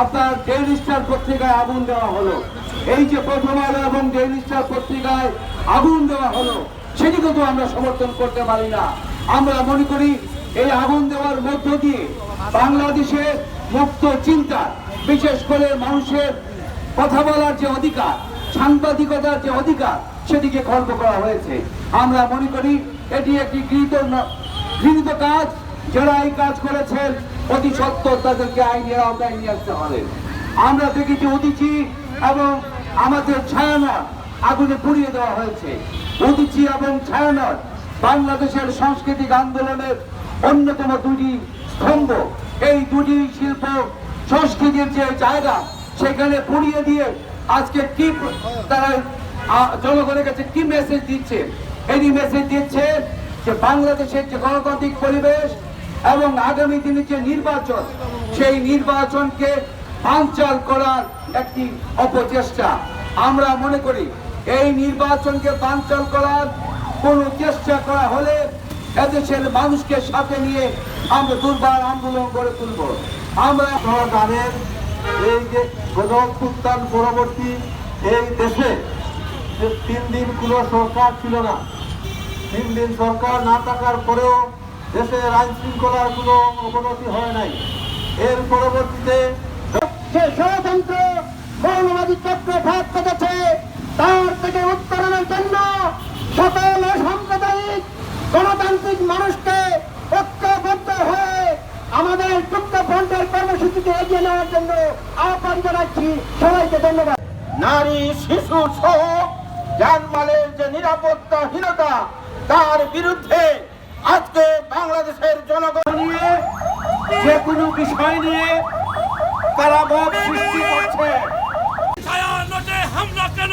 আপনার daily star পত্রিকায় আগুন দেওয়া হলো। এই যে প্রথম আলো এবং ডেইলি স্টার পত্রিকায় আগুন দেওয়া হলো সেটিকে তো আমরা সমর্থন করতে পারি না। আমরা মনে করি এই আগুন দেওয়ার মধ্য দিয়ে বাংলাদেশের মুক্ত চিন্তা, বিশেষ করে মানুষের কথা বলার যে অধিকার, সাংবাদিকতার যে অধিকার, সেটিকে খর্ব করা হয়েছে। আমরা মনে করি এটি একটি গৃহীত ঘৃণিত কাজ। যারা এই কাজ করেছেন, অতি সত্তর তাদেরকে আইনের আওতায় নিয়ে আসতে হবে। আমরা দেখেছি উদিচি এবং আমাদের ছায়ানট আগুনে পুড়িয়ে দেওয়া হয়েছে। উদিচি এবং ছায়ানট বাংলাদেশের সাংস্কৃতিক আন্দোলনের অন্যতম দুটি স্তম্ভ। এই দুটি শিল্প সংস্কৃতির যে জায়গা, সেখানে পুড়িয়ে দিয়ে আজকে কি তারা জনগণের কাছে কি মেসেজ দিচ্ছে? এই মেসেজ দিচ্ছে যে বাংলাদেশের যে গণতান্ত্রিক পরিবেশ এবং আগামী দিনে যে নির্বাচন, সেই নির্বাচনকে বানচাল করার একটি অপচেষ্টা। আমরা মনে করি, এই নির্বাচনকে বানচাল করার কোন চেষ্টা করা হলে এদেশের মানুষকে সাথে নিয়ে আমরা দুর্বার আন্দোলন গড়ে তুলব। আমরা আপনারা এই যে গণঅভ্যুত্থান পরবর্তী এই দেশে তিন দিন কোনো সরকার ছিল না, তিন দিন সরকার না থাকার পরেও দেশের আইন শৃঙ্খলার কোনো অবনতি হয় নাই। এর পরবর্তীতে ষড়যন্ত্র মৌলবাদী চক্র ভাগ পেতেছে তার থেকে উত্তরণের জন্য সকল সাম্প্রদায়িক গণতান্ত্রিক মানুষকে ঐক্যবদ্ধ হয়ে আমাদের যুক্ত ফ্রন্টের কর্মসূচিকে এগিয়ে নেওয়ার জন্য আহ্বান জানাচ্ছি। সবাইকে ধন্যবাদ। নারী শিশু সহ জানমালের যে নিরাপত্তাহীনতা তার বিরুদ্ধে আজকে বাংলাদেশের জনগণ নিয়ে যে কোনো বিষয় নিয়ে তারা মত সৃষ্টি করছে। ছায়া নোটে হামলা কেন?